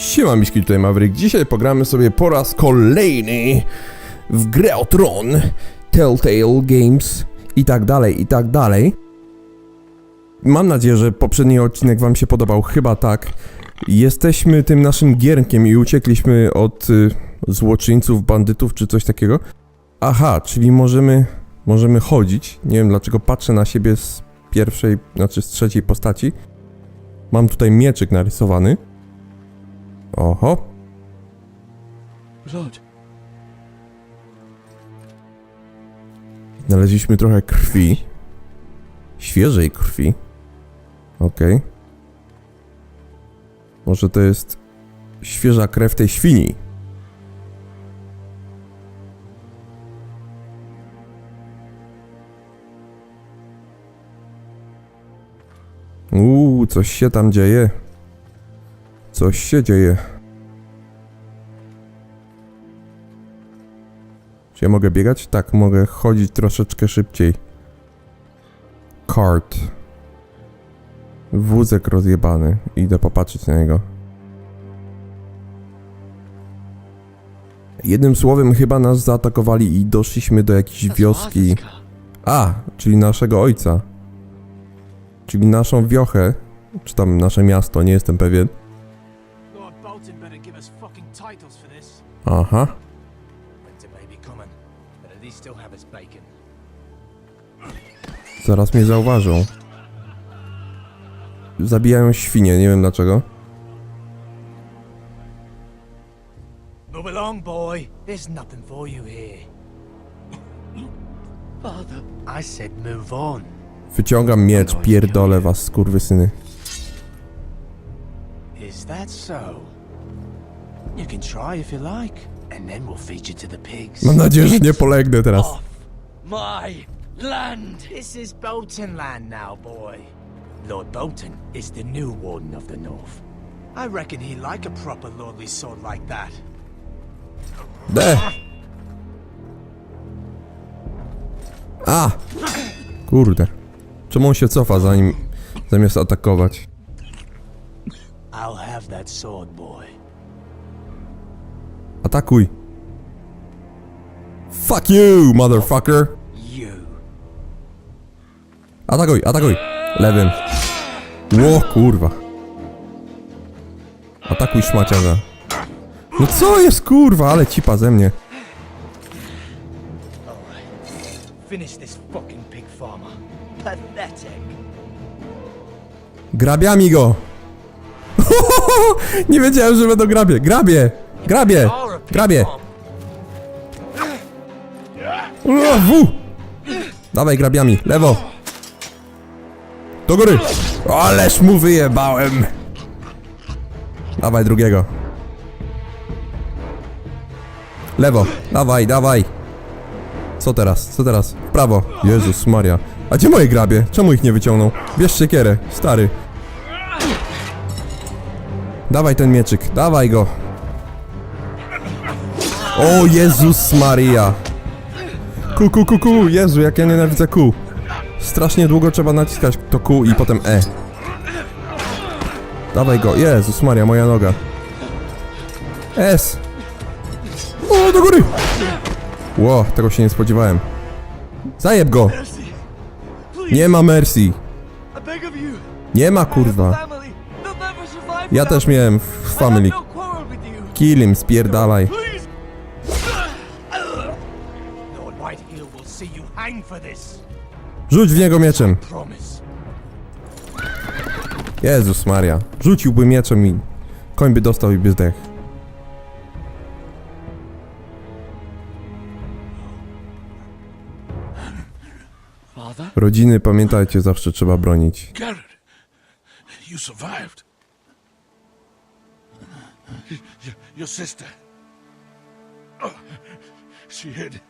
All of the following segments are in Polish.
Siema Miski, tutaj Maverick. Dzisiaj pogramy sobie po raz kolejny w grę o tron, Telltale Games i tak dalej, i tak dalej. Mam nadzieję, że poprzedni odcinek wam się podobał, chyba tak. Jesteśmy tym naszym gierkiem i uciekliśmy od y, złoczyńców, bandytów czy coś takiego. Aha, czyli możemy, możemy chodzić. Nie wiem dlaczego patrzę na siebie z pierwszej, znaczy z trzeciej postaci. Mam tutaj mieczyk narysowany. Oho. Blood. Znaleźliśmy trochę krwi. Świeżej krwi. Okej. Może to jest świeża krew tej świni. Uuu, coś się tam dzieje. Coś się dzieje. Czy ja mogę biegać? Tak, mogę chodzić troszeczkę szybciej. Kart. Wózek rozjebany. Idę popatrzeć na niego. Jednym słowem chyba nas zaatakowali i doszliśmy do jakiejś wioski. A, czyli naszego ojca. Czyli naszą wiochę. Czy tam nasze miasto, nie jestem pewien. Bacon. Zaraz mnie zauważą. Zabijają świnie, nie wiem dlaczego. Move along, boy. There's nothing for you here. Father. I said move on. Wyciągam miecz, pierdolę was, skurwysyny. Is that so? You can try if you like, and then we'll feed you to the pigs. Mam nadzieję, że nie polegnę teraz. Off my land! This is Bolton land now, boy. Lord Bolton is the new Warden of the North. I reckon he like a proper lordly sword like that. D! A! Kurde. Czemu on się cofa zanim... zamiast atakować? I'll have that sword, boy. Atakuj! Fuck you, motherfucker! You. Atakuj, atakuj! Lewym. Ło, kurwa. Atakuj szmaciarza. No co jest, kurwa, ale cipa ze mnie. Grabiami go! Nie wiedziałem, że będą grabie. Grabie! Grabie! Grabie! W! Dawaj grabiami, lewo! Do góry! Ależ mu wyjebałem! Dawaj drugiego. Lewo, dawaj, dawaj! Co teraz? Co teraz? W prawo. Jezus Maria. A gdzie moje grabie? Czemu ich nie wyciągnął? Bierz siekierę, stary. Dawaj ten mieczyk, dawaj go. O Jezus Maria. Ku, ku, ku, ku, Jezu, jak ja nienawidzę ku. Strasznie długo trzeba naciskać to ku i potem E. Dawaj go, Jezus Maria, moja noga. S. O, do góry! Ło, tego się nie spodziewałem. Zajeb go! Nie ma mercy. Nie ma kurwa. Ja też miałem w family. Kill him, spierdalaj. Rzuć w niego mieczem. Jezus Maria. Rzuciłby mieczem i koń by dostał i by. Father? Rodziny, pamiętajcie, zawsze trzeba bronić. Garrett, you survived. Your, your sister. Oh, she hid.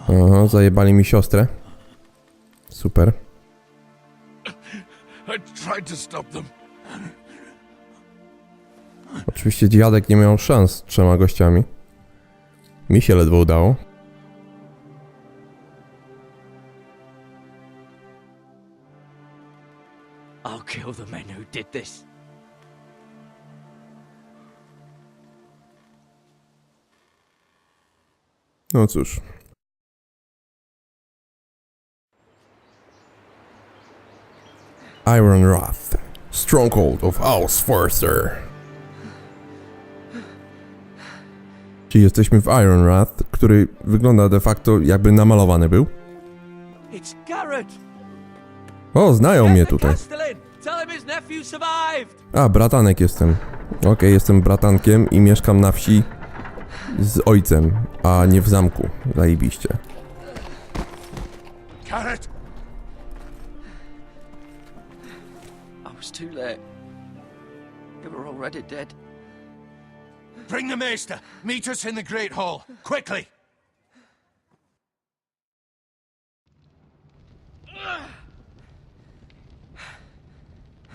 Aha, zajebali mi siostrę. Super. Oczywiście dziadek nie miał szans z trzema gościami. Mi się ledwo udało. No cóż, Iron Wrath. Stronghold of House Forcer. Czyli jesteśmy w Iron Wrath, który wygląda de facto jakby namalowany był. O, znają mnie tutaj. A, bratanek jestem. Okej, jestem bratankiem i mieszkam na wsi z ojcem, a nie w zamku. Zajebiście. Carrot! Too late. They were already dead. Bring the maester! Meet us in the Great Hall! Quickly!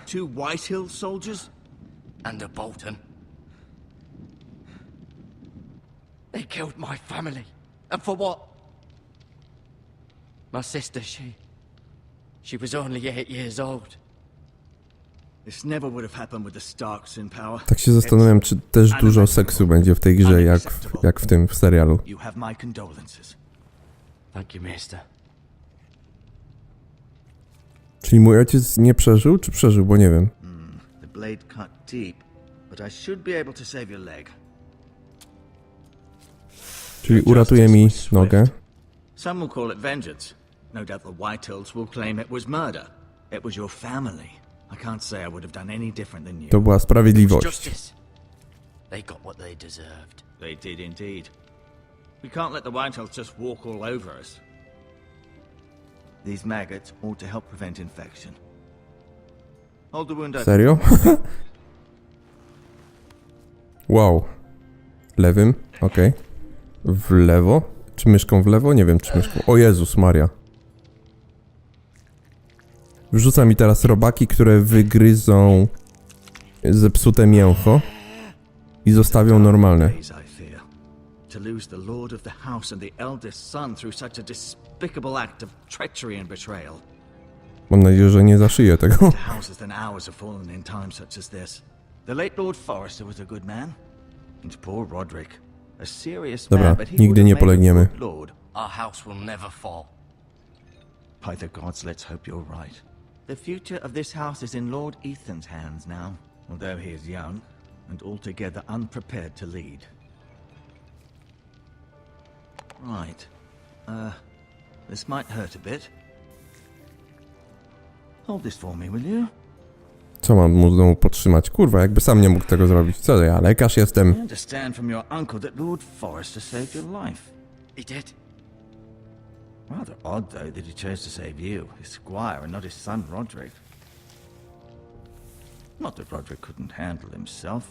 Two White Hill soldiers? And a Bolton. They killed my family. And for what? My sister, she. She was only eight years old. Tak się zastanawiam, czy też dużo seksu będzie w tej grze, jak, w- jak w tym w serialu. You have my condolences. Thank you, Maester. Czyli mój ojciec nie przeżył, czy przeżył, bo nie wiem. The blade cut deep, but I should be able to save your leg. Czyli uratuje mi nogę. Some will call it vengeance. No doubt the Whitehills will claim it was murder. It was your family. I can't say I would have done any different than you. To była sprawiedliwość. Justice. They got what they deserved. They did indeed. We can't let the Whitehills just walk all over us. These maggots ought to help prevent infection. Hold the wound open. Serio? wow. Lewym, okej. W lewo? Czy myszką w lewo? Nie wiem, czy myszką. O Jezus Maria. Wrzuca mi teraz robaki, które wygryzą zepsute mięcho i zostawią normalne. Days, I fear. To lose the lord of the house and the eldest son through such a despicable act of treachery and betrayal. Mam nadzieję, że nie zaszyję tego. To houses than ours have fallen in times such as this. The late Lord Forrester was a good man. And poor Roderick. A serious Dobra, man, but he nigdy nie polegniemy. Lord. Our house will never fall. By the gods, let's hope you're right. The future of this house is in Lord Ethan's hands now, although he is young and altogether unprepared to lead. Right. Uh, this might hurt a bit. Hold this for me, will you? Co mam mu znowu podtrzymać? Kurwa, jakby sam nie mógł tego zrobić. Co ja, lekarz jestem. I understand from your uncle that Lord Forrester saved your life. He did. Rather odd, though, that he chose to save you, his squire, and not his son Roderick. Not that Roderick couldn't handle himself.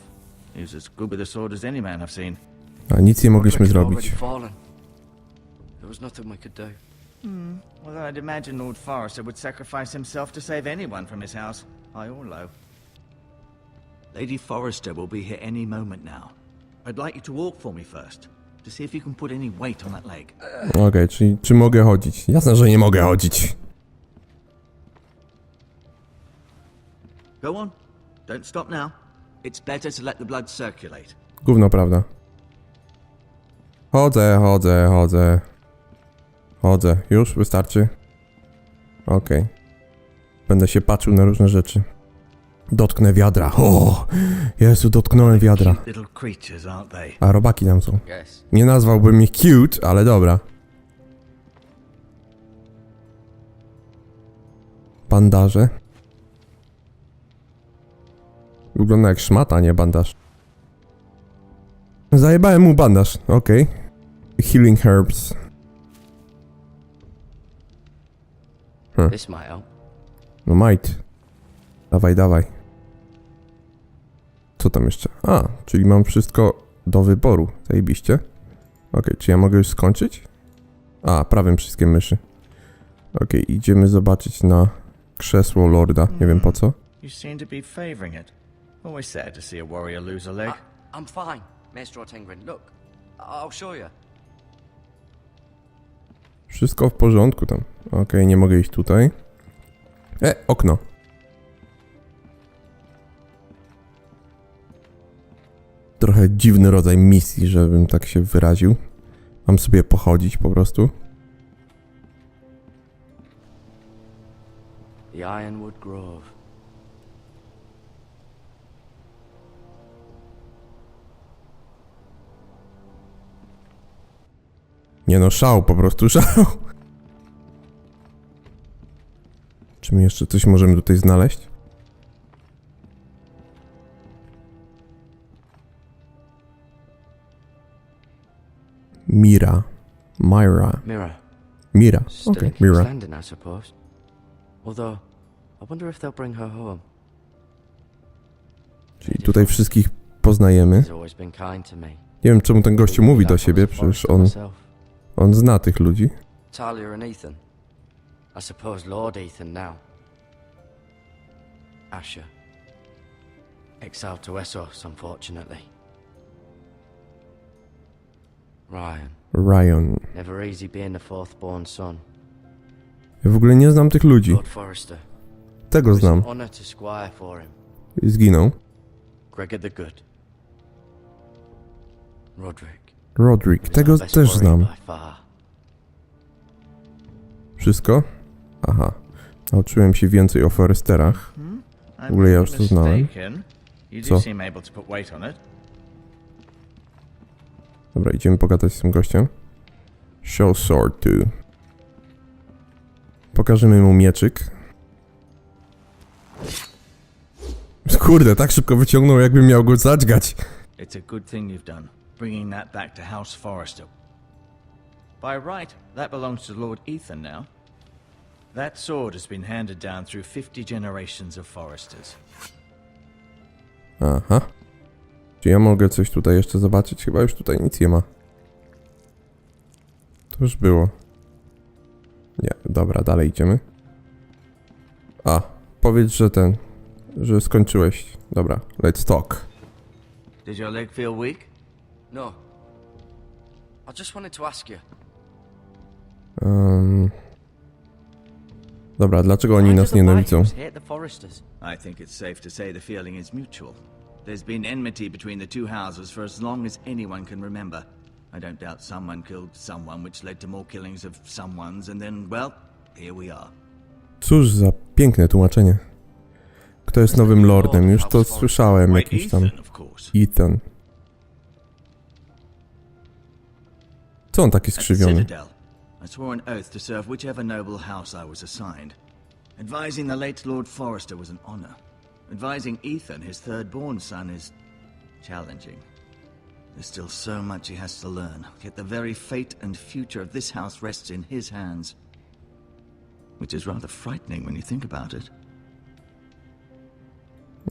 He was as good with a sword as any man I've seen. A nic nie mogliśmy had zrobić. fallen. There was nothing we could do. Hmm. Although I'd imagine Lord Forrester would sacrifice himself to save anyone from his house, high or low. Lady Forrester will be here any moment now. I'd like you to walk for me first, to see if you can put any weight on that leg. Okej, czyli czy mogę chodzić? Jasne, że nie mogę chodzić. Go on. Don't stop now. It's better to let the blood circulate. Gówno, prawda? Chodzę, chodzę, chodzę. Chodzę. Już? Wystarczy? Okej. Będę się patrzył na różne rzeczy. Dotknę wiadra. O! Jezu, dotknąłem wiadra. A robaki tam są. Nie nazwałbym ich cute, ale dobra. Bandaże. Wygląda jak szmata, nie bandaż. Zajebałem mu bandaż, okej. Healing herbs. Help. No might. Dawaj, dawaj. Co tam jeszcze? A, czyli mam wszystko do wyboru. Zajebiście. Okej, czy ja mogę już skończyć? A, prawym przyciskiem myszy. Okej, idziemy zobaczyć na krzesło lorda. Nie wiem po co. You seem to be favoring it. Always sad to see a warrior lose a leg. I, I'm fine, Maester Otengrin. Look, I'll show you. Wszystko w porządku tam. Okej, nie mogę iść tutaj. E, okno. Trochę dziwny rodzaj misji, żebym tak się wyraził. Mam sobie pochodzić po prostu. The Ironwood Grove. Nie no, szał, po prostu szał. Czy my jeszcze coś możemy tutaj znaleźć? Mira. Myra. Mirror. Mira. Still Okej, in Mira. Landing, I suppose. Although, I wonder if they'll bring her home. Czyli tutaj wszystkich poznajemy. He's always been kind to me. Nie wiem czemu ten gościu mówi do siebie, przecież on, on zna tych ludzi. Talia and Ethan. I suppose Lord Ethan now. Asher. Exiled to Essos, unfortunately. Ryan. Ryan. Never easy being the fourth born son. Ja w ogóle nie znam tych ludzi. Tego znam. an honor to squire for him. I zginął. Gregor the Good. Roderick. Tego też znam. Wszystko? Aha. Nauczyłem się więcej o Foresterach. I'm W ogóle ja już to znałem. Co? Dobra, idziemy pogadać z tym gościem. Show sword to. Pokażemy mu mieczyk. Kurde, tak szybko wyciągnął, jakbym miał go zadźgać. It's a good thing you've done, bringing that back to House Forrester. By right, that belongs to Lord Ethan now. That sword has been handed down through 50 generations of Forresters. Aha. Czy ja mogę coś tutaj jeszcze zobaczyć? Chyba już tutaj nic nie ma. To już było. Nie, dobra, dalej idziemy. A, powiedz, że ten, że skończyłeś. Dobra, let's talk. Did your leg feel weak? No. I just wanted to ask you. Um... Dobra, dlaczego oni nas nienawidzą? I think it's safe to say the feeling is mutual. There's been enmity between the two houses for as long as anyone can remember. I don't doubt someone killed someone, which led to more killings of someone's, and then, well, here we are. Cóż za piękne tłumaczenie. Kto jest nowym lordem? Już to słyszałem jakiś tam. Ethan, of course. Ethan. Co on taki skrzywiony? I swore an oath to serve whichever noble house I was assigned. Advising the late Lord Forrester was an honor. Advising Ethan, his third-born son, is challenging. There's still so much he has to learn, yet the very fate and future of this house rests in his hands. Which is rather frightening when you think about it.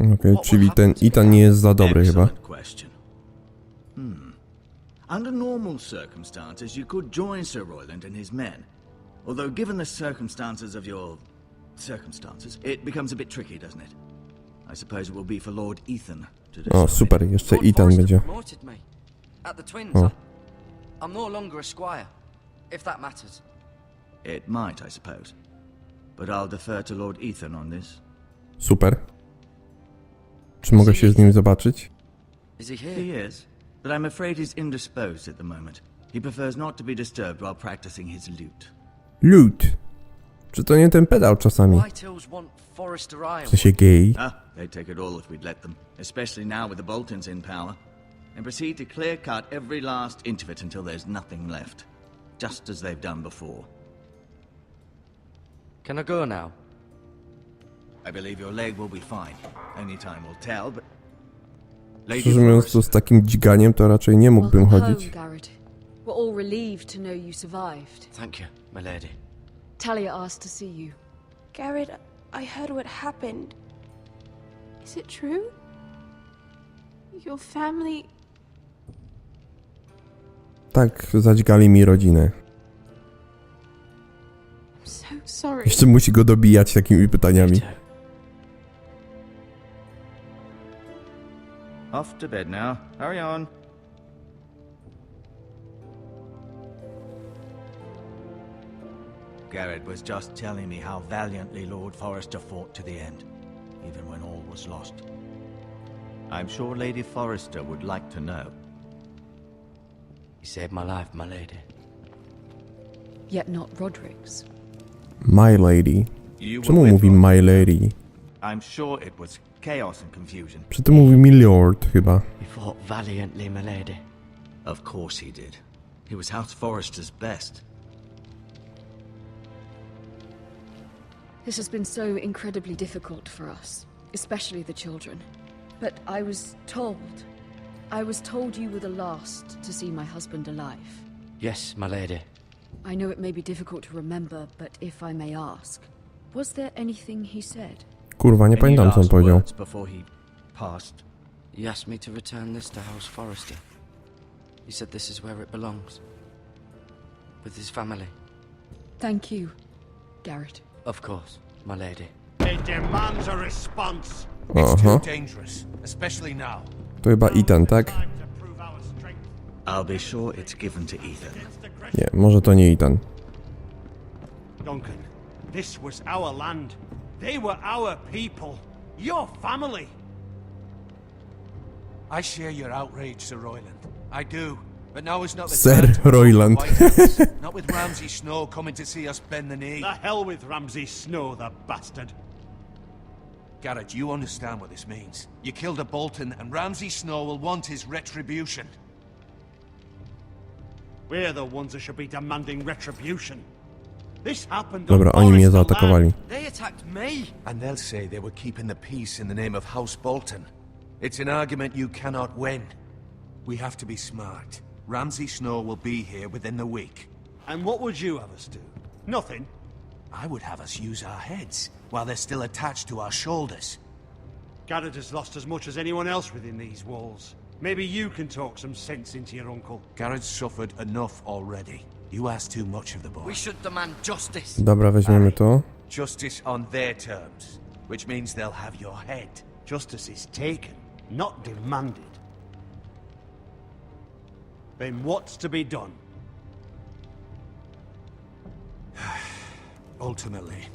Okej, czyli ten Ethan nie jest za dobry chyba. Question. Hmm. Under normal circumstances, you could join Sir Royland and his men. Although, given the circumstances of your circumstances, it becomes a bit tricky, doesn't it? I suppose it will be for Lord Ethan to decide. O, super, jeszcze Ethan będzie. promoted me. At the Twins, Oh. I, I'm no longer a squire, if that matters. It might, I suppose. But I'll defer to Lord Ethan on this. Super. Czy mogę się z nim zobaczyć? Is he here? He is, but I'm afraid he's indisposed at the moment. He prefers not to be disturbed while practicing his lute. Lute. Czy to nie ten pedał czasami? W sensie gej. Ah, they'd take it all if we'd let them, especially now with the Boltons in power, and proceed to clear cut every last inch of it until there's nothing left. Just as they've done before. Can I go now? I believe your leg will be fine. Only time will tell, but. Szczerze mówiąc, to z takim dźganiem to raczej nie mógłbym chodzić. We're all relieved to know you survived. Thank you, my lady. Talia asked to see you. Garrett, I heard what happened. Is it true? Your family. Tak, zadźgali mi rodzinę. I'm so sorry. Jeszcze musi go dobijać takimi pytaniami. Off to bed now. Hurry on. Garrett was just telling me how valiantly Lord Forrester fought to the end, even when all was lost. I'm sure Lady Forrester would like to know. He saved my life, my lady. Yet not Roderick's. My lady. You were Czemu mówi Rod- my lady? I'm sure it was chaos and confusion. Przy tym mówi milord chyba. He fought valiantly, my lady. Of course he did. He was House Forrester's best. This has been so incredibly difficult for us, especially the children. But I was told. I was told you were the last to see my husband alive. Yes, my lady. I know it may be difficult to remember, but if I may ask, was there anything he said? Kurwa, nie Any pamiętam co on powiedział. before he passed? He asked me to return this to House Forrester. He said this is where it belongs. With his family. Thank you, Garrett. Of course, my lady. It demands a response. It's Aha, too dangerous, especially now. to chyba Ethan, tak? Time to prove our strength I'll be sure it's given to Ethan. against aggression. Nie, może to nie Ethan. Duncan, this was our land. They were our people. Your family. I share your outrage, Sir Royland. I do. But now is not the Sir Royland. Not with Ramsay Snow coming to see us bend the knee. The hell with Ramsay Snow, the bastard. Garrett, you understand what this means. You killed a Bolton, and Ramsay Snow will want his retribution. We're the ones that should be demanding retribution. This happened Dobra, on oni mnie zaatakowali. They attacked me! And they'll say they were keeping the peace in the name of House Bolton. It's an argument you cannot win. We have to be smart. Ramsay Snow will be here within the week. And what would you have us do? Nothing. I would have us use our heads while they're still attached to our shoulders. Garrett has lost as much as anyone else within these walls. Maybe you can talk some sense into your uncle. Garrett's suffered enough already. You ask too much of the boy. We should demand justice! Dobra, weźmiemy to. Justice on their terms, which means they'll have your head. Justice is taken, not demanded. Then what's to be done? Ultimately,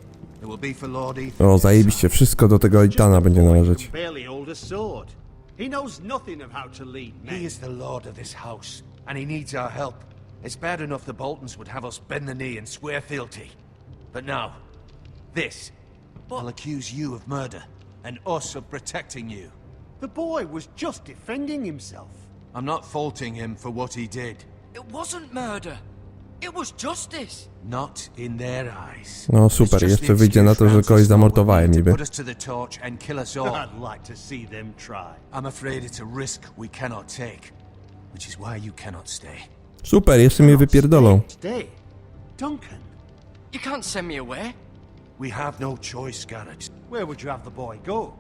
it will be for Lord Ethan. O, zajebiście, wszystko do tego Ethana Just będzie należeć. barely hold a sword. He knows nothing of how to lead men. He is the lord of this house, and he needs our help. It's bad enough the Boltons would have us bend the knee and swear fealty. But now, this. I'll accuse you of murder, and us of protecting you. The boy was just defending himself. I'm not faulting him for what he did. It wasn't murder! It was justice! Not in their eyes. No, super, jeszcze wyjdzie na to, że kogoś zamordowałem niby. Put us to the torch and kill us all. I'd like to see them try. I'm afraid it's a risk we cannot take, which is why you cannot stay. Super, jeszcze mnie wypierdolą. Stay. Duncan, You can't send me away! We have no choice, Garrett. where would you have the boy go?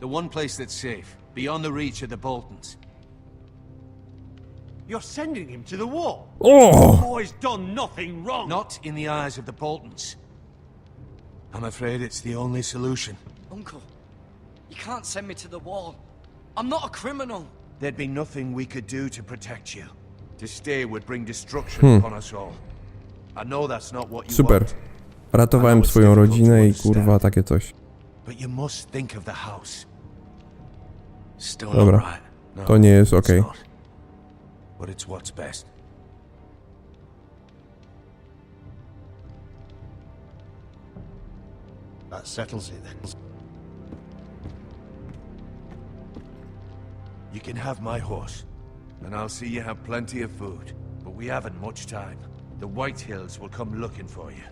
The one place that's safe, beyond the reach of the Boltons. You're sending him to the wall. O! Oh. The boy's done nothing wrong. Not in the eyes of the Boltons. I'm afraid it's the only solution. Uncle, you can't send me to the wall. I'm not a criminal. There'd be nothing we could do to protect you. To stay would bring destruction hmm. upon us all. I know that's not what you Super. want, Ratowałem swoją rodzinę i kurwa takie coś. but you must think of the house. Still Dobra. not right. No, To nie jest it's okej. not. But it's what's best. That settles it then. You can have my horse, and I'll see you have plenty of food. But we haven't much time. The White Hills will come looking for you.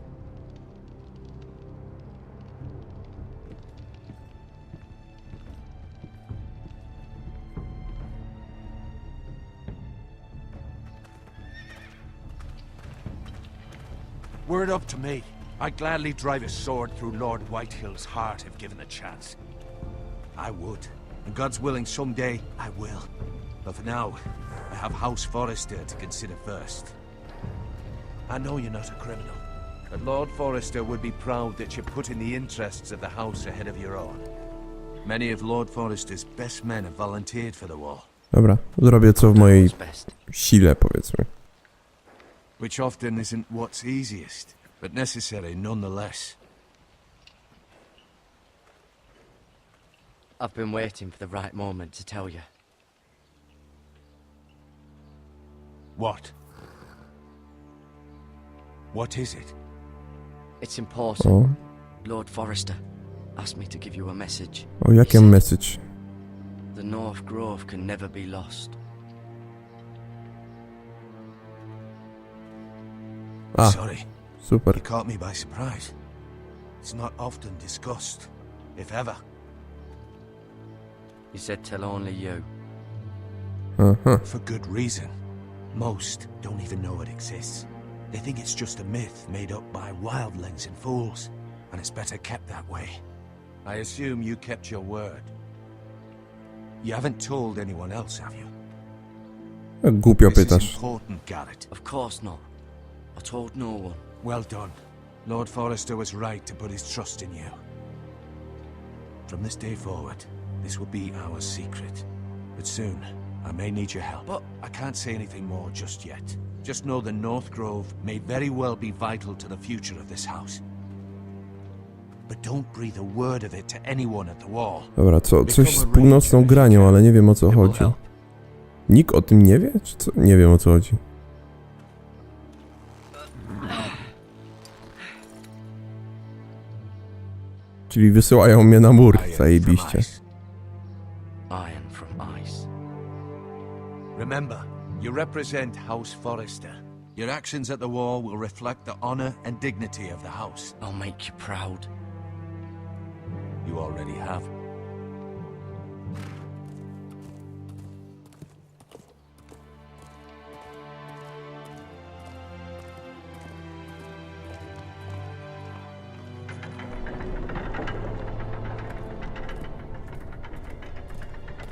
Were it up to me, I'd gladly drive a sword through Lord Whitehill's heart if given the chance. I would. And God's willing, someday I will. But for now, I have House Forrester to consider first. I know you're not a criminal, but Lord Forrester would be proud that you're putting the interests of the house ahead of your own. Many of Lord Forrester's best men have volunteered for the war, Dobra, zrobię co w mojej sile, powiedzmy. Which often isn't what's easiest, but necessary nonetheless. I've been waiting for the right moment to tell you. What? What is it? It's important. O, Lord Forrester asked me to give you a message. Oh, o jakie message? The North Grove can never be lost. A, Sorry, super. you caught me by surprise. It's not often discussed, if ever. He said tell only you. Uh huh. For good reason. Most don't even know it exists. They think it's just a myth made up by wildlings and fools, and it's better kept that way. I assume you kept your word. You haven't told anyone else, have you? Jak głupio This is pytasz. important, Garrett. Of course not. I told no one. Well done. Lord Forrester was right to put his trust in you. From this day forward, this will be our secret. But soon, I may need your help. But- I can't say anything more just yet. Just know the North Grove may very well be vital to the future of this house. But don't breathe a word of it to anyone at the wall. Dobra, co, coś z północną granią, ale nie wiem o co chodzi. Nikt o tym nie wie? Czy co? Nie wiem o co chodzi. Czyli wysyłają mnie na mur, Iron from zajebiście. ice. Iron from ice. Remember, you represent House Forrester. Your actions at the wall will reflect the honor and dignity of the house. I'll make you proud. You already have.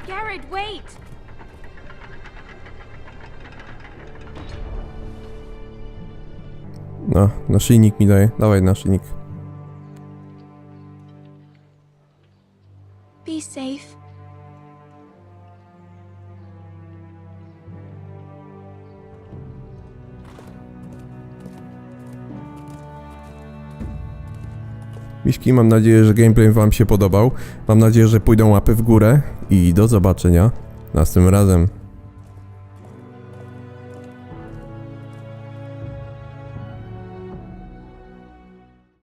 Garrett, wait! No, naszyjnik mi daje. Dawaj naszyjnik. Mam nadzieję, że gameplay wam się podobał. Mam nadzieję, że pójdą łapy w górę i do zobaczenia następnym razem.